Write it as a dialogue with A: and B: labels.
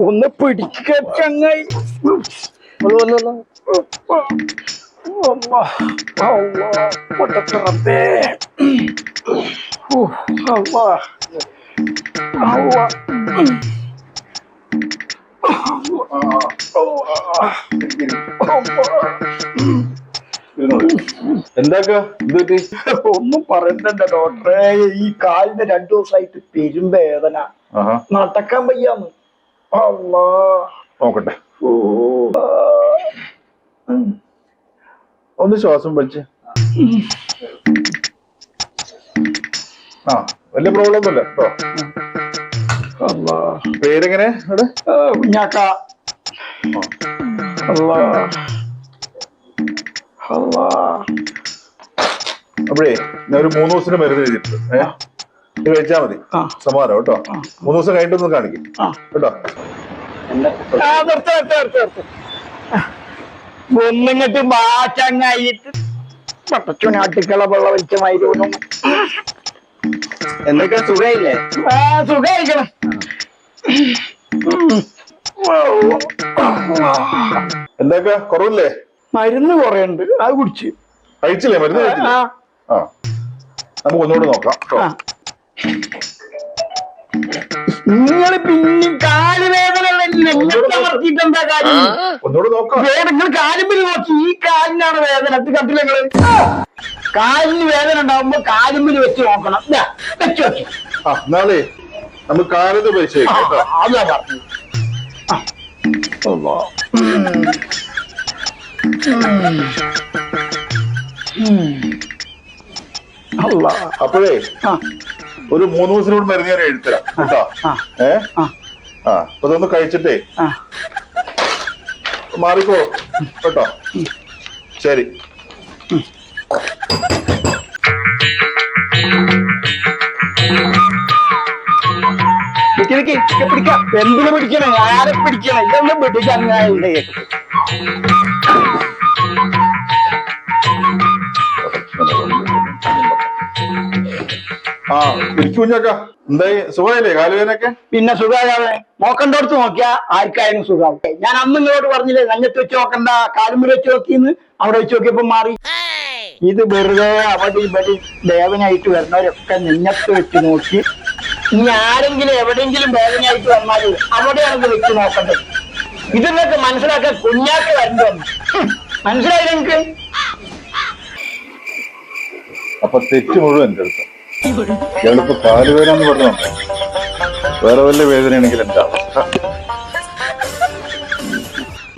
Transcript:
A: ഒന്ന് പിടിക്ക ചങ്ങായി.
B: എന്താക്ക?
A: ഒന്നും പറയണ്ട ഡോക്ടറെ. ഈ കാലിന് രണ്ടു ദിവസമായിട്ട് പെരും വേദന
B: ആഹാ
A: നടക്കാൻ വയ്യാന്ന്. അല്ലാ
B: നോക്കട്ടെ. ഒന്ന് ശ്വാസം വലിച്ച്. ആ വലിയ പ്രോബ്ലം ഒന്നുമില്ല. കേട്ടോ പേരെങ്ങനെ? അവിടെ
A: ആ, കുഞ്ഞാക്ക.
B: അപ്പോഴേ ഞാൻ ഒരു മൂന്ന് ദിവസത്തിന് മരുന്ന് എഴുതിയിട്ടുണ്ട്. ഏഹ് ഇത് കഴിച്ചാൽ മതി. സമാധാനം കേട്ടോ. മൂന്ന് ദിവസം കഴിഞ്ഞിട്ടൊന്ന് കാണിക്കും. കേട്ടോ.
A: ഒന്നിങ്ങട്ട് മാറ്റങ്ങായിട്ട് പട്ടച്ചുന അടുക്കള വെള്ള വെളിച്ചമായി തോന്നുന്നു
C: എന്തൊക്കെ സുഖയില്ലേ
A: ആ സുഖായിരിക്കണം
B: എന്തൊക്കെ? കുറവില്ലേ?
A: മരുന്ന് കൊറേ ഉണ്ട് അത് കുടിച്ച്.
B: കഴിച്ചില്ലേ? മരുന്ന് കഴിച്ചില്ലേ?
A: ആ,
B: ആ. നമുക്ക് ഒന്നുകൂടെ നോക്കാം
A: നിങ്ങൾ പിന്നെ കാലുവേദന എന്താ കാര്യം?
B: ഒന്നുകൂടെ നോക്കാം.
A: നിങ്ങൾ കാലുമ്പിൽ നോക്കി. ഈ കാലിനാണ് വേദന. അത് കണ്ടില്ല നിങ്ങൾ. കാലിന് വേദന ഉണ്ടാവുമ്പോ കാലുമ്പിൽ വെച്ച് നോക്കണം. ദാ, വെച്ച് നോക്കി.
B: ആ എന്നാലേ നമുക്ക് കാലത്ത് പരിശോധിക്കാം
A: അതാ പറഞ്ഞു.
B: അപ്പോഴേ
A: ആ,
B: ഒരു മൂന്ന് ദിവസത്തിനോട് മരുന്ന് ഞാൻ എഴുത്തരാം കേട്ടോ. ഏ?
A: ആ.
B: അപ്പൊ ഇതൊന്ന് കഴിച്ചിട്ടേ. മാറിക്കോ. കേട്ടോ? ശരി.
A: നിക്ക് നിക്ക്, നിക്ക് പിടിക്കാം. എന്തിനു പിടിക്കണേ? ആരെ പിടിക്കണേ? ഇതൊന്നും പിടിക്കാൻ
B: ആ ഇരിക്കുഞ്ഞക്ക എന്തായി? സുഖമായില്ലേ? കാലുവേനൊക്കെ
A: പിന്നെ സുഖാകാതെ നോക്കണ്ടടുത്ത് നോക്കിയാ ആർക്കായാലും സുഖാവട്ടെ ഞാൻ അന്ന് നിങ്ങളോട് പറഞ്ഞില്ലേ നഞ്ഞത്ത് വെച്ച് നോക്കണ്ട കാലുമ്പിൽ വെച്ച് നോക്കിന്ന് അവിടെ വെച്ച് നോക്കിയപ്പോ മാറി. ഇത് വെറുതെ അവധി ഇവിടെ വേദനയായിട്ട് വരുന്നവരൊക്കെ നിന്നത്ത് വെച്ച് നോക്കി. ഇനി ആരെങ്കിലും എവിടെയെങ്കിലും വേദനയായിട്ട് വന്നാൽ അവിടെയാണ് ഇത് വെച്ച് നോക്കേണ്ടത്. ഇതിനൊക്കെ മനസ്സിലാക്കാൻ കുഞ്ഞാക്ക് വരണ്ടോ? മനസ്സിലായില്ല എനിക്ക്
B: അപ്പൊ തെറ്റ് മുഴുവൻ എന്റെ അടുത്ത്. ഇയാളിപ്പോ കാലുവേദന എന്ന് പറഞ്ഞോ? വേറെ വല്ല വേദനയാണെങ്കിൽ എന്താ?